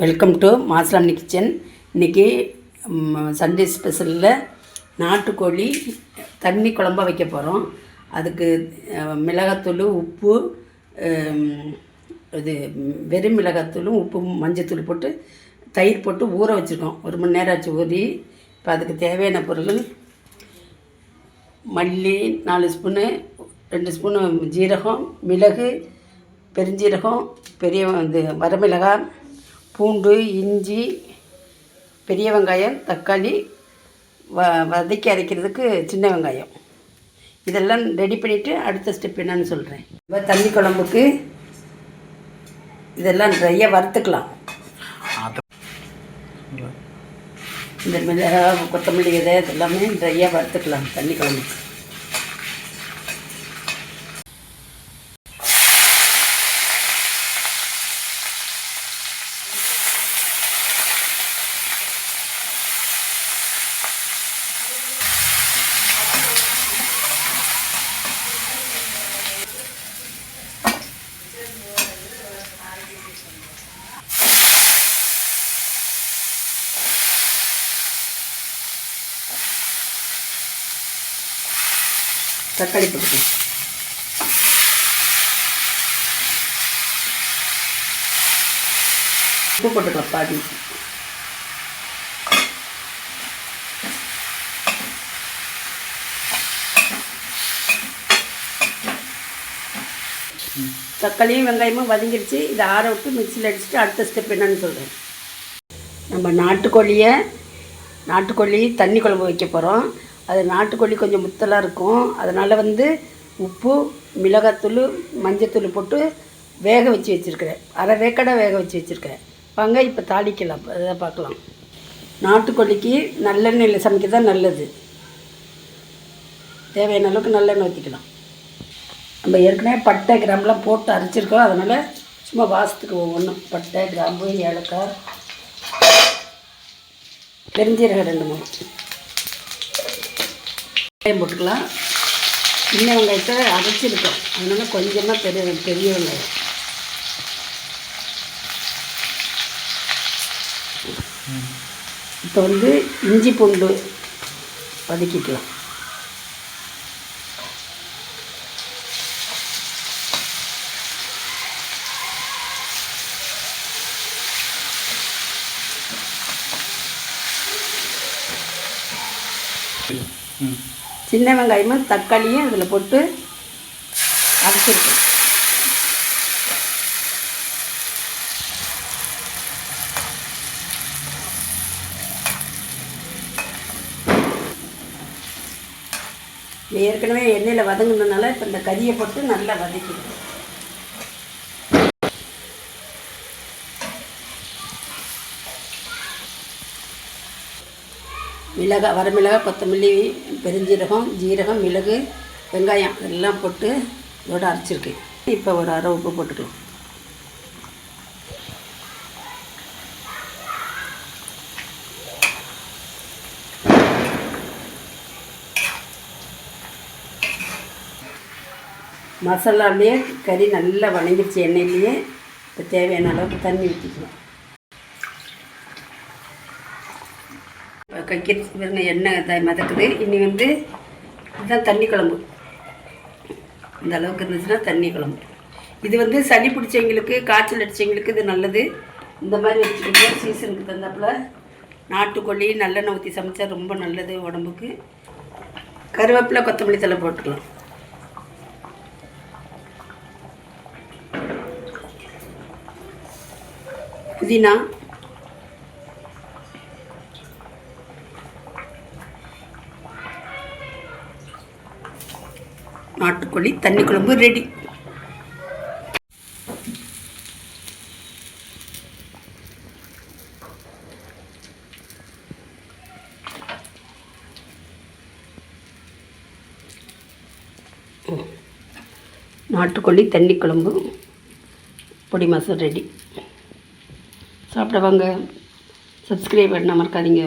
Welcome to மாஸ்லாமணி kitchen இன்றைக்கி Sunday ஸ்பெஷலில் நாட்டுக்கோழி தண்ணி குழம்பா வைக்க போகிறோம் அதுக்கு மிளகாத்தூள் உப்பு இது வெறும் மிளகாத்தூளும் உப்பும் மஞ்சத்தூள் போட்டு தயிர் போட்டு ஊற வச்சுருக்கோம். ஒரு மணி நேரம் ஆச்சு ஊறி இப்போ அதுக்கு தேவையான பொருள் மல்லி நாலு ஸ்பூனு ரெண்டு ஸ்பூனு ஜீரகம் மிளகு பெருஞ்சீரகம் பெரிய இது வரமிளகாய் பூண்டு இஞ்சி பெரிய வெங்காயம் தக்காளி வ வதக்கி அரைக்கிறதுக்கு சின்ன வெங்காயம். இதெல்லாம் ரெடி பண்ணிவிட்டு அடுத்த ஸ்டெப் என்னன்னு சொல்கிறேன் இப்போ தண்ணி குழம்புக்கு இதெல்லாம் நிறைய வறுத்துக்கலாம். இந்த மிளகா கொத்தமல்லி விதை இதெல்லாமே நிறைய வறுத்துக்கலாம் தண்ணி குழம்புக்கு. தக்காளி போட்டுக்கலாம் உப்பு போட்டுக்கலாம் பாதி. தக்காளியும் வெங்காயமும் வதங்கிடுச்சு. இதை ஆற விட்டு மிக்சியில் அடிச்சுட்டு அடுத்த ஸ்டெப் என்னன்னு சொல்கிறேன் நம்ம நாட்டுக்கோழியை நாட்டுக்கோழி தண்ணி குழம்பு வைக்க போகிறோம் அது நாட்டுக்கோழி கொஞ்சம் முத்தலாக இருக்கும். அதனால் வந்து உப்பு மிளகாத்தூள் மஞ்சத்தூள் போட்டு வேக வச்சு வச்சுருக்கிறேன். அரை வேக்கடை வேக வச்சு வச்சுருக்கிறேன். வாங்க இப்போ தாளிக்கலாம். அதை பார்க்கலாம் நாட்டுக்கோழிக்கு நல்லெண்ணெயில் சமைக்க தான் நல்லது. தேவையான அளவுக்கு நல்லெண்ணெய் ஊற்றிக்கலாம் நம்ம ஏற்கனவே பட்டை கிராம்லாம் போட்டு அரைச்சிருக்கோம். அதனால் சும்மா வாசத்துக்கு ஒவ்வொன்றும் பட்டை கிராம்பு ஏலக்காய் பெருஞ்சீரகம் ரெண்டு மூணு. வெங்காயம் போட்டுக்கலாம். சின்ன வெங்காயத்தை அரைச்சிருக்கோம் அதனால கொஞ்சமாக பெரிய பெரிய வெங்காயம். இப்போ வந்து இஞ்சி பூண்டு வதக்கிக்கலாம். சின்ன வெங்காயமும் தக்காளியும் அதில் போட்டு அரைச்சிருக்கோம் ஏற்கனவே எண்ணெயில் வதங்கினதுனால இப்போ இந்த கறியை போட்டு நல்லா வதக்கிடுவோம் மிளகாய் வரமிளகாய் கொத்தமல்லி பெருஞ்சீரகம் ஜீரகம் மிளகு வெங்காயம் எல்லாம் போட்டு இதோட அரைச்சிருக்கேன். இப்போ ஒரு அரை உப்பு போட்டுக்கலாம். மசாலாலேயே கறி நல்லா வணங்கிடுச்சு எண்ணெயிலேயே. இப்போ தேவையான அளவுக்கு தண்ணி ஊற்றிக்கலாம். கக்கிரிச்சு பாருங்க எண்ணெய் த மிதக்குது. இனி வந்து இதுதான் தண்ணி குழம்பு. இந்த அளவுக்கு இருந்துச்சுன்னா தண்ணி குழம்பு. இது வந்து சளி பிடிச்சவங்களுக்கு காய்ச்சல் அடித்தவங்களுக்கு இது நல்லது. இந்த மாதிரி வச்சுக்கிட்டோம் சீசனுக்கு தந்தாப்புல நாட்டுக்கோழி நல்லெண்ணெய் ஊற்றி சமைச்சா ரொம்ப நல்லது உடம்புக்கு. கருவேப்பிலை கொத்தமல்லி தலை போட்டுக்கலாம். புதினா நாட்டுக்கோழி தண்ணி குழம்பு ரெடி நாட்டுக்கோழி தண்ணி குழம்பு பொடி மசால் ரெடி சாப்பிட வாங்க சப்ஸ்கிரைப் பண்ண மறக்காதீங்க.